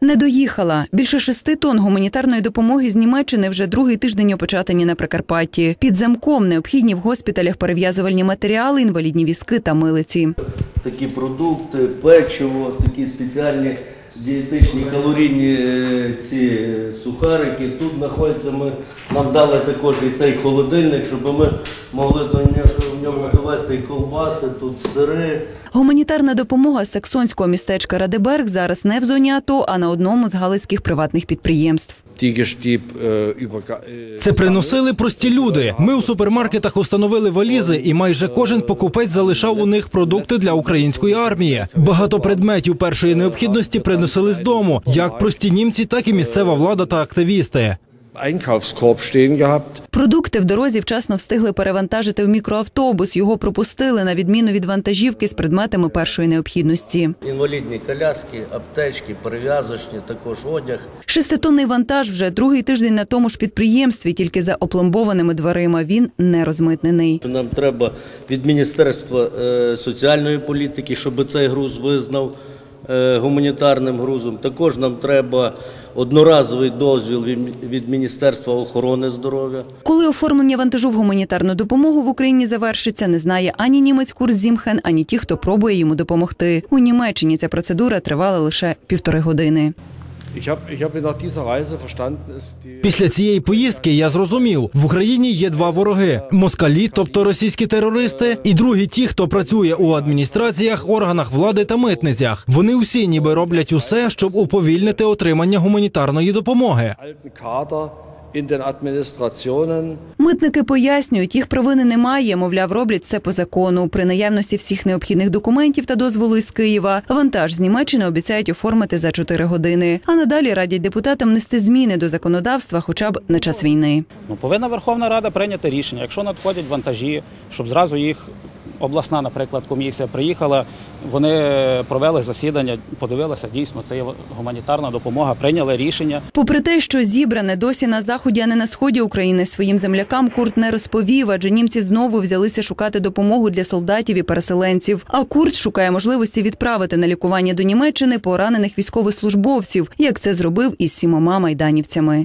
Не доїхала. Більше шести тонн гуманітарної допомоги з Німеччини вже другий тиждень опечатані на Прикарпатті. Під замком необхідні в госпіталях перев'язувальні матеріали, інвалідні візки та милиці. такі продукти, печиво, такі спеціальні дієтичні калорійні е, ці е, сухарики. Тут знаходиться, ми, нам дали також і цей холодильник, щоб ми могли до нього, довести і ковбаси, тут сири. Гуманітарна допомога з саксонського містечка Радеберг зараз не в зоні АТО, а на одному з галицьких приватних підприємств. Е, е, Це приносили прості люди. Ми у супермаркетах установили валізи, і майже кожен покупець залишав у них продукти для української армії. Багато предметів першої необхідності приносили з дому, як прості німці, так і місцева влада та активісти. Einkaufskorb stehen gehabt. Продукти в дорозі вчасно встигли перевантажити в мікроавтобус. Його пропустили на відміну від вантажівки з предметами першої необхідності. Інвалідні коляски, аптечки, перев'язочні, також одяг. Шеститонний вантаж вже другий тиждень на тому ж підприємстві, тільки за опломбованими дверима. Він не розмитнений. Нам треба від Міністерства е, соціальної політики, щоб цей груз визнав гуманітарним грузом. Також нам треба одноразовий дозвіл від- Міністерства охорони здоров'я. Коли оформлення вантажу в гуманітарну допомогу в Україні завершиться, не знає ані німець курс Зімхен, ані ті, хто пробує йому допомогти. У Німеччині ця процедура тривала лише півтори години. Після цієї поїздки я зрозумів, в Україні є два вороги: москалі, тобто російські терористи, і другі ті, хто працює у адміністраціях, органах влади та митницях. Вони усі ніби роблять усе, щоб уповільнити отримання гуманітарної допомоги. Alten in den Administrationen. Митники пояснюють, їх провини немає. Мовляв, роблять все по закону. При наявності всіх необхідних документів та дозволу із Києва. Вантаж з Німеччини обіцяють оформити за 4 години. А надалі радять депутатам внести зміни до законодавства, хоча б на час війни. Ну, повинна Верховна Рада прийняти рішення, якщо надходять вантажі, щоб зразу їх обласна, наприклад, комісія приїхала, вони провели засідання, подивилися, дійсно, це є гуманітарна допомога, прийняли рішення. Попри те, що зібране досі на заході, а не на сході України своїм землякам Курт не розповів, адже німці знову взялися шукати допомогу для солдатів і переселенців. А Курт шукає можливості відправити на лікування до Німеччини поранених військовослужбовців, як це зробив із сімома майданівцями.